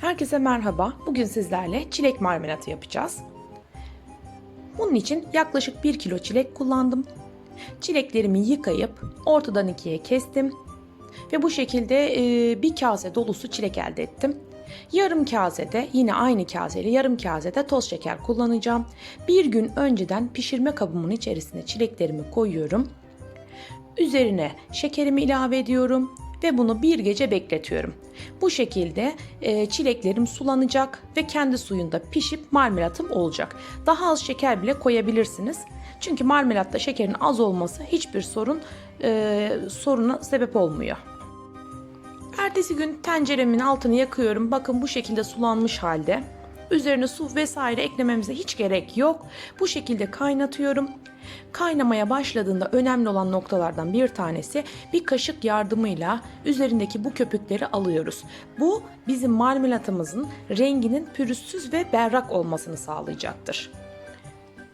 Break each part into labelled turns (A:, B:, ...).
A: Herkese merhaba. Bugün sizlerle çilek marmelatı yapacağız. Bunun için yaklaşık 1 kilo çilek kullandım. Çileklerimi yıkayıp ortadan ikiye kestim. Ve bu şekilde e, bir kase dolusu çilek elde ettim. Yarım kasede yine aynı kaseyle yarım kasede toz şeker kullanacağım. Bir gün önceden pişirme kabımın içerisine çileklerimi koyuyorum. Üzerine şekerimi ilave ediyorum ve bunu bir gece bekletiyorum. Bu şekilde e, çileklerim sulanacak ve kendi suyunda pişip marmelatım olacak. Daha az şeker bile koyabilirsiniz. Çünkü marmelatta şekerin az olması hiçbir sorun e, soruna sebep olmuyor. Ertesi gün tenceremin altını yakıyorum. Bakın bu şekilde sulanmış halde. Üzerine su vesaire eklememize hiç gerek yok. Bu şekilde kaynatıyorum. Kaynamaya başladığında önemli olan noktalardan bir tanesi bir kaşık yardımıyla üzerindeki bu köpükleri alıyoruz. Bu bizim marmelatımızın renginin pürüzsüz ve berrak olmasını sağlayacaktır.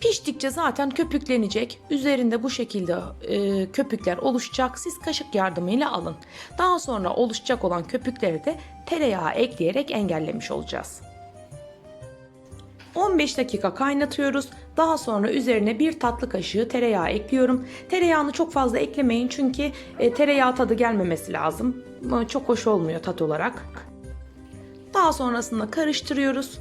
A: Piştikçe zaten köpüklenecek. Üzerinde bu şekilde e, köpükler oluşacak. Siz kaşık yardımıyla alın. Daha sonra oluşacak olan köpükleri de tereyağı ekleyerek engellemiş olacağız. 15 dakika kaynatıyoruz. Daha sonra üzerine bir tatlı kaşığı tereyağı ekliyorum. Tereyağını çok fazla eklemeyin çünkü e, tereyağı tadı gelmemesi lazım. Çok hoş olmuyor tat olarak. Daha sonrasında karıştırıyoruz.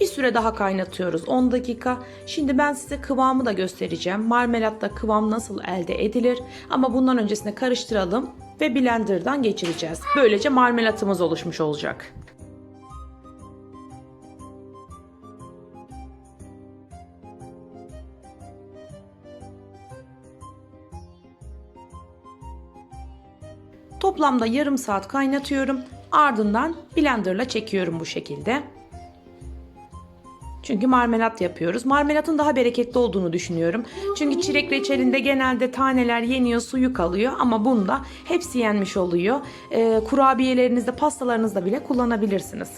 A: Bir süre daha kaynatıyoruz 10 dakika. Şimdi ben size kıvamı da göstereceğim. Marmelatta kıvam nasıl elde edilir? Ama bundan öncesinde karıştıralım ve blenderdan geçireceğiz. Böylece marmelatımız oluşmuş olacak. Toplamda yarım saat kaynatıyorum. Ardından blenderla çekiyorum bu şekilde. Çünkü marmelat yapıyoruz. Marmelatın daha bereketli olduğunu düşünüyorum. Çünkü çilek reçelinde genelde taneler yeniyor, suyu kalıyor ama bunda hepsi yenmiş oluyor. Ee, kurabiyelerinizde, pastalarınızda bile kullanabilirsiniz.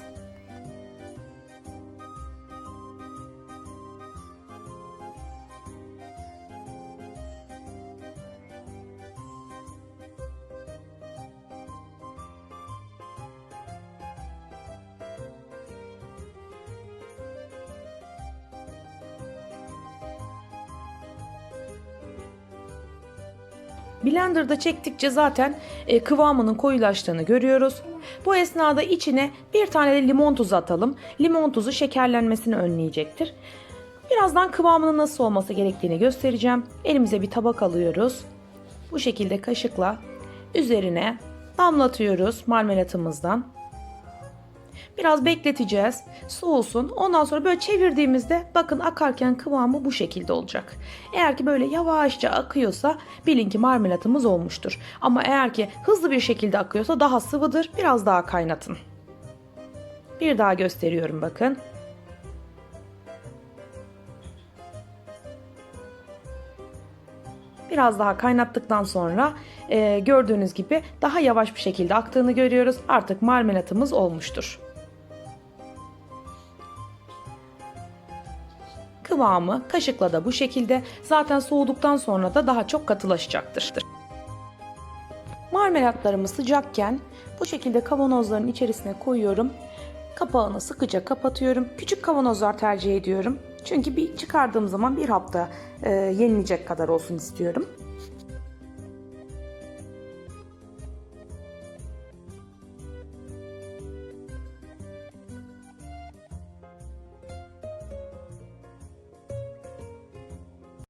A: Blender'da çektikçe zaten e, kıvamının koyulaştığını görüyoruz. Bu esnada içine bir tane de limon tuzu atalım. Limon tuzu şekerlenmesini önleyecektir. Birazdan kıvamının nasıl olması gerektiğini göstereceğim. Elimize bir tabak alıyoruz. Bu şekilde kaşıkla üzerine damlatıyoruz marmelatımızdan. Biraz bekleteceğiz. Soğusun. Ondan sonra böyle çevirdiğimizde bakın akarken kıvamı bu şekilde olacak. Eğer ki böyle yavaşça akıyorsa bilin ki marmelatımız olmuştur. Ama eğer ki hızlı bir şekilde akıyorsa daha sıvıdır. Biraz daha kaynatın. Bir daha gösteriyorum bakın. Biraz daha kaynattıktan sonra e, gördüğünüz gibi daha yavaş bir şekilde aktığını görüyoruz. Artık marmelatımız olmuştur. Kıvamı kaşıkla da bu şekilde. Zaten soğuduktan sonra da daha çok katılaşacaktır. Marmelatlarımı sıcakken bu şekilde kavanozların içerisine koyuyorum. Kapağını sıkıca kapatıyorum. Küçük kavanozlar tercih ediyorum. Çünkü bir çıkardığım zaman bir hafta e, yenilecek kadar olsun istiyorum.